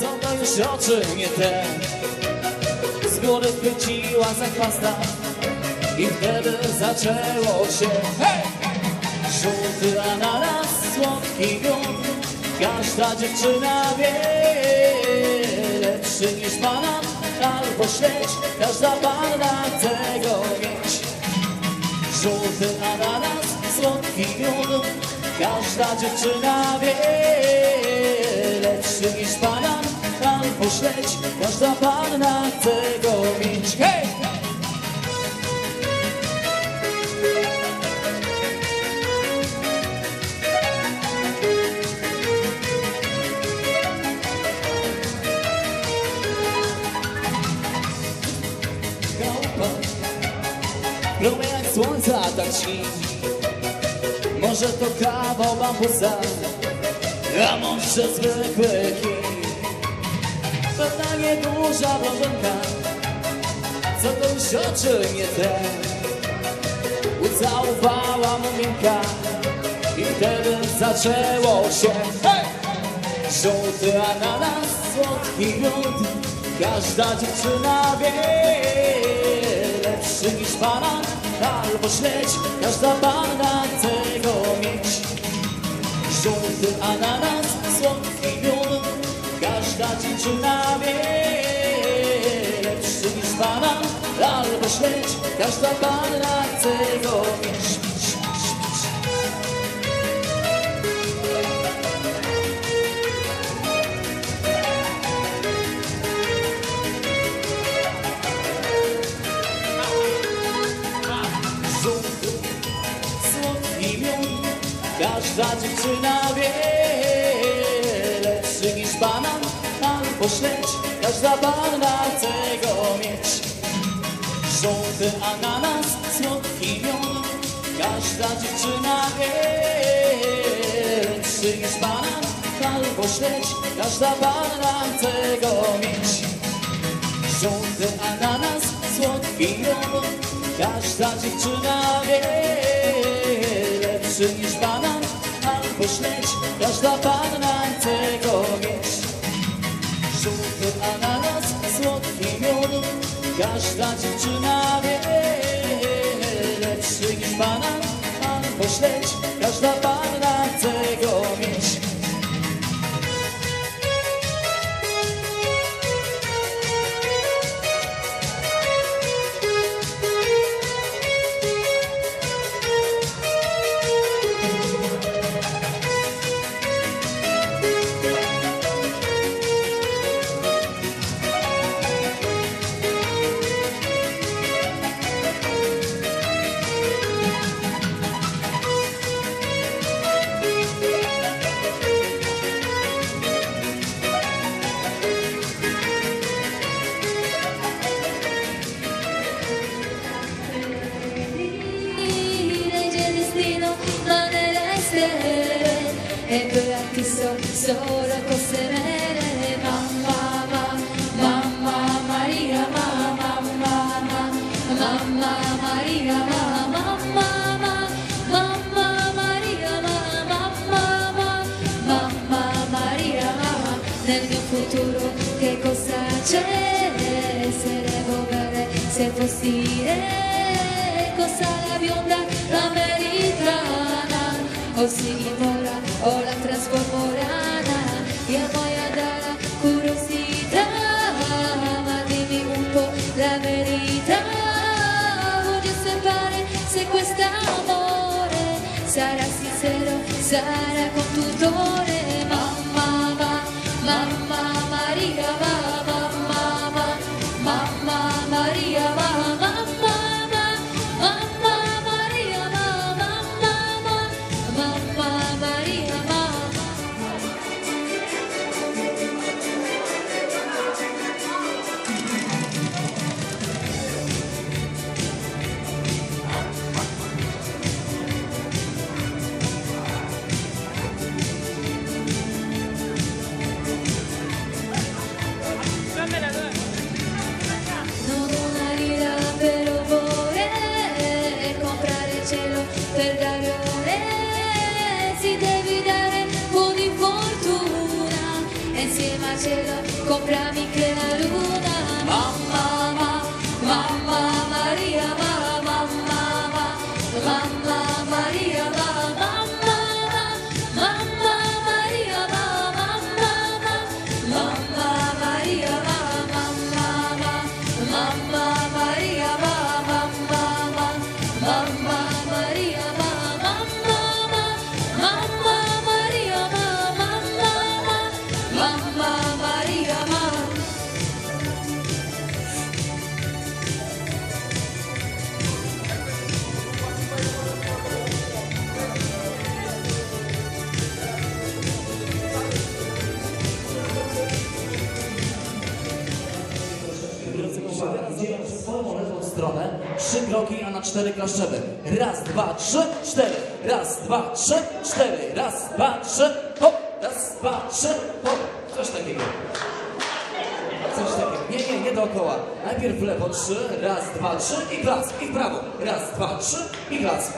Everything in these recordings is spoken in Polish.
Co to już oczy nie te. Z góry chwyciła za chwasta I wtedy zaczęło się. Hej! Żółty ananas, słodki miód Każda dziewczyna wie. Lepszy niż banan albo śledź Każda panna chce go mieć. Żółty ananas, słodki miód Każda dziewczyna wie śledź Każda panna chce go mieć. Hej! Promieniach słońca tak śni. Może to kawał bambusa A może zwykły kij Pewna nieduża blondynka Co to już oczy nie te? Ucałowała muminka I wtedy zaczęło się. Hej! Żółty ananas, słodki miód Każda dziewczyna wie. Lepszy niż banan albo śledź Każda panna chce go mieć. Żółty ananas, słodki miód Każda dziewczyna albo śledź Każda panna chce go mieć. Każda dziewczyna wie. Lepszy niż banan albo śledź Każda panna chce go mieć Żółty ananas, słodki miód. Każda dziewczyna wie Lepszy niż banan albo śledź. Każda panna chce go mieć. Żółty ananas, słodki miód. Każda dziewczyna wie Lepszy niż banan albo śledź. Każda panna chce go mieć. Żółty ananas, słodki miód Każda dziewczyna wie Lepszy niż banan albo śledź Każda panna chce go mieć solo cose vere Mamma, mamma, mamma Maria, mamma, mamma Mamma Maria, mamma, mamma Mamma Maria, mamma, mamma Mamma Maria, mamma Nel mio futuro che cosa c'è? Saremo belle se fossi Cosa la bionda, la meritana O si mora o la trasformo voy a dar la curiosidad Ma dimmi un po' la verità. Voglio sapere se quest'amore Sarà sincero, sarà con tutore till kroki, a na cztery klaszczemy. Raz, dwa, trzy, cztery. Raz, dwa, trzy, cztery. Raz, dwa, trzy, hop. Raz, dwa, trzy, hop. Coś takiego. Coś takiego. Nie, nie, nie dookoła. Najpierw w lewo trzy, raz, dwa, trzy i klask. I w prawo. Raz, dwa, trzy i klask.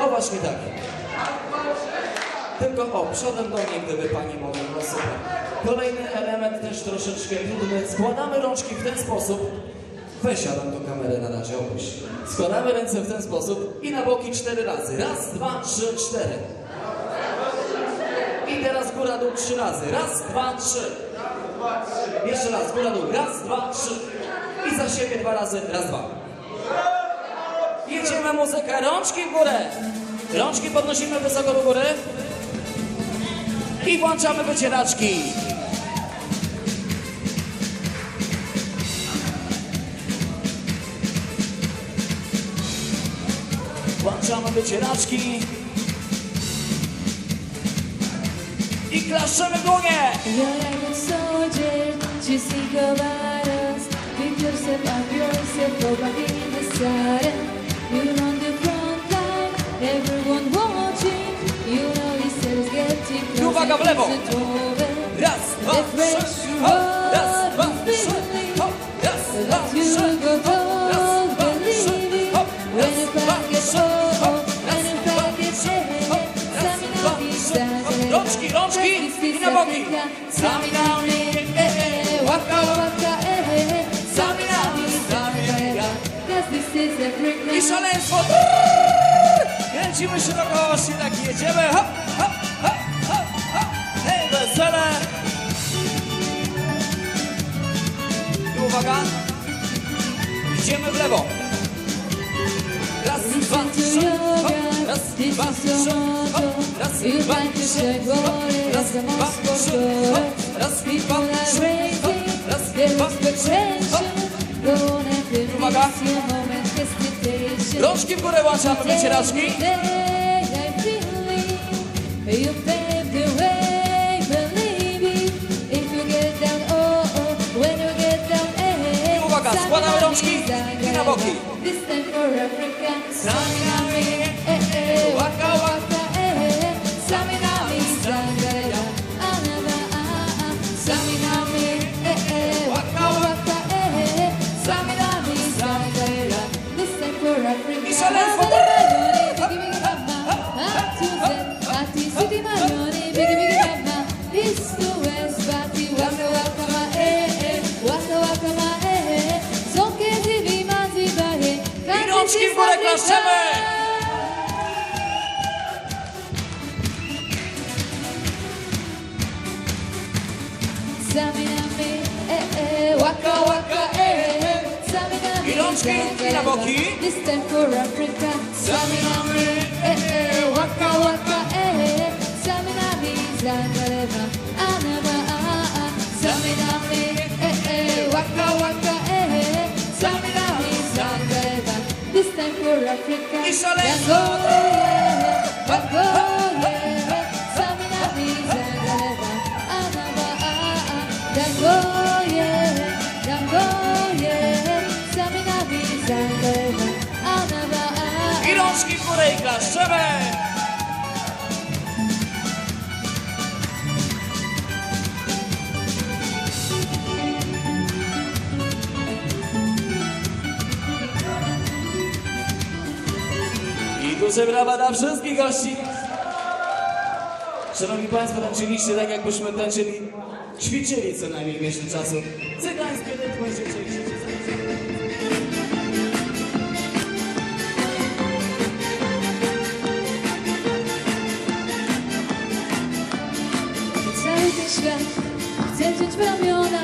O właśnie tak. Tylko o, przodem do mnie, gdyby pani mogła, no. Kolejny element też troszeczkę trudny. Składamy rączki w ten sposób. Weź Adam tą kamerę na razie, opuść. Składamy ręce w ten sposób i na boki cztery razy. Raz, dwa, trzy, cztery. I teraz góra dół trzy razy. Raz, dwa, trzy. Jeszcze raz, góra dół. Raz, dwa, trzy. I za siebie dwa razy. Raz, dwa. Jedziemy muzykę. Rączki w górę. Rączki podnosimy wysoko do góry. I włączamy wycieraczki. Wycieraczki. I klaszczemy w dłonie. You're like a soldier, you think about us. Pick yourself up yourself, in the saddle. You're on the front line, everyone watching. You know it's uwaga, w lewo. Raz, dwa, trzy, hop. Raz, na boki. Sami na mnie, e, e, waka, waka. Sami na mnie, sami na mnie. I szaleństwo! Kręcimy się dookoła, właśnie tak jedziemy. Hop, hop, hop, hop, hop. Hej, wesele! I uwaga! Idziemy w lewo. Raz, dwa, trzy, hop. Raz, dwa, trzy, hop. Raz, dwa, trzy, hop. Raz, dwa, trzy, hop. Raz, dwa, trzy, hop. Raz, dwa, trzy, hop. Uwaga. Rączki w górę łączamy wycieraczki. You paved the way, believe it. If you get down, oh, oh, when you get down, eh, I uwaga, składamy rączki i na boki. This time for Africa. Sami nami, Saminami, eh, eh, waka, waka, eh, eh. Saminami, I rączki, i na boki. This time for Africa. Saminami, eh, eh, waka, waka, eh, eh. Saminami, zagareba, anaba, ah, ah. Saminami, eh, eh, waka, waka, eh, eh. Saminami, zagareba. This time for Africa. I szaleństwo. Dango, yeah. I klaszczemy. I duże brawa dla wszystkich gości. Szanowni Państwo, tańczyliście tak, jakbyśmy tańczyli ćwiczyli co najmniej miesiąc czasu. Świat chcę wziąć w ramiona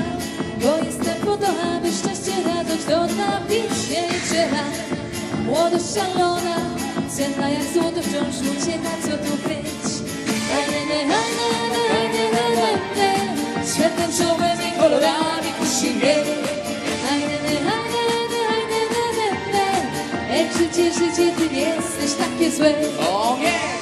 Bo jestem po to, aby szczęście, radość do dna pić nie liczę lat Młodość szalona, cenna jak złoto wciąż ucieka, co tu kryć Światem czołem i kolorami kusi mnie Ej, życie, życie, ty jesteś takie złe O nie!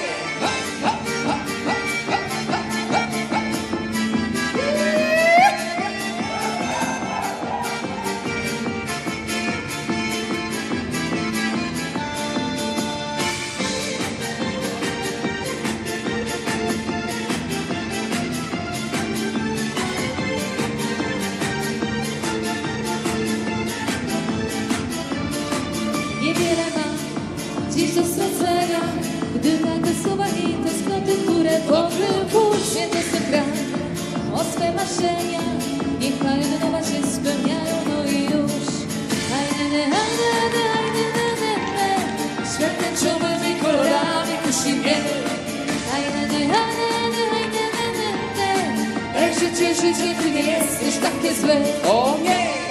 Takie złe O nie!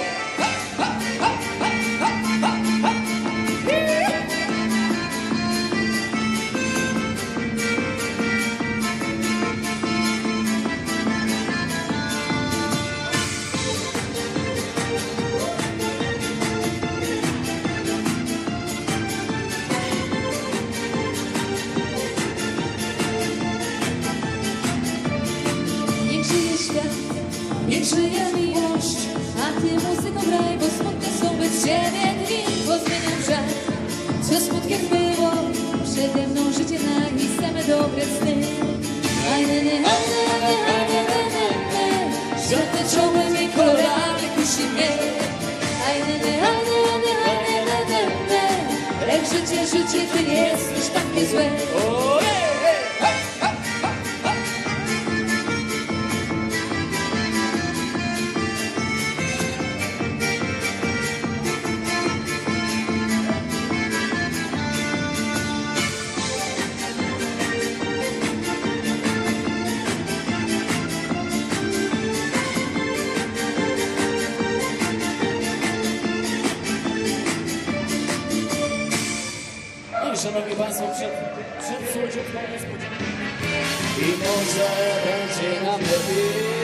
Życie, życie, ty nie jesteś takie złe państwo, przed, przed słodziutką. I może będzie nam lepiej.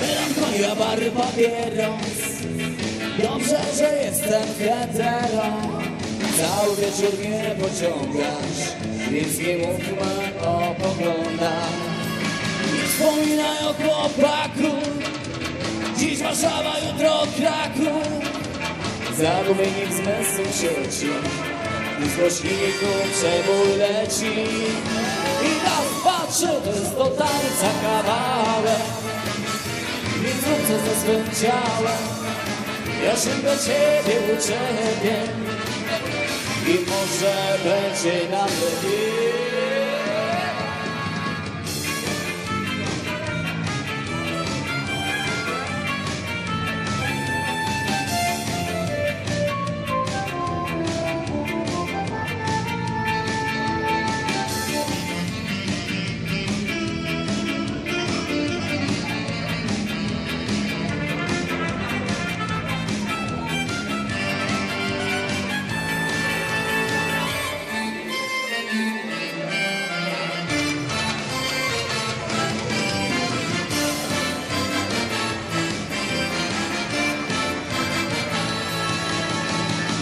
Melancholia, bary, papieros Dobrze, że jestem hetero Cały wieczór mnie pociągasz Więc nie mówmy o poglądach Nie wspominaj o chłopaku Dziś Warszawa, jutro Kraków. Zagubienie zmysłu sieci Gdy z głośników przebój leci? I raz patrzę, to jest do tańca kawałek. Zrób co ze swym ciałem Ja się do ciebie uczepię I może będzie nam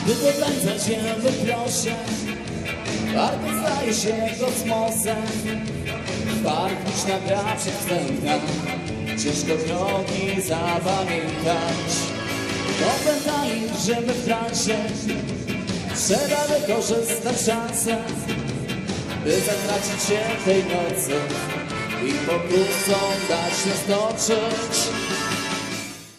lepiej Gdy do tańca cię wyproszę Park staje się kosmosem. Park niż na gra przedwstępna Ciężko drogi zapamiętać. Opętani żyjemy w transie Trzeba wykorzystać szansę By zatracić się w tej nocy I pokusą dać się stoczyć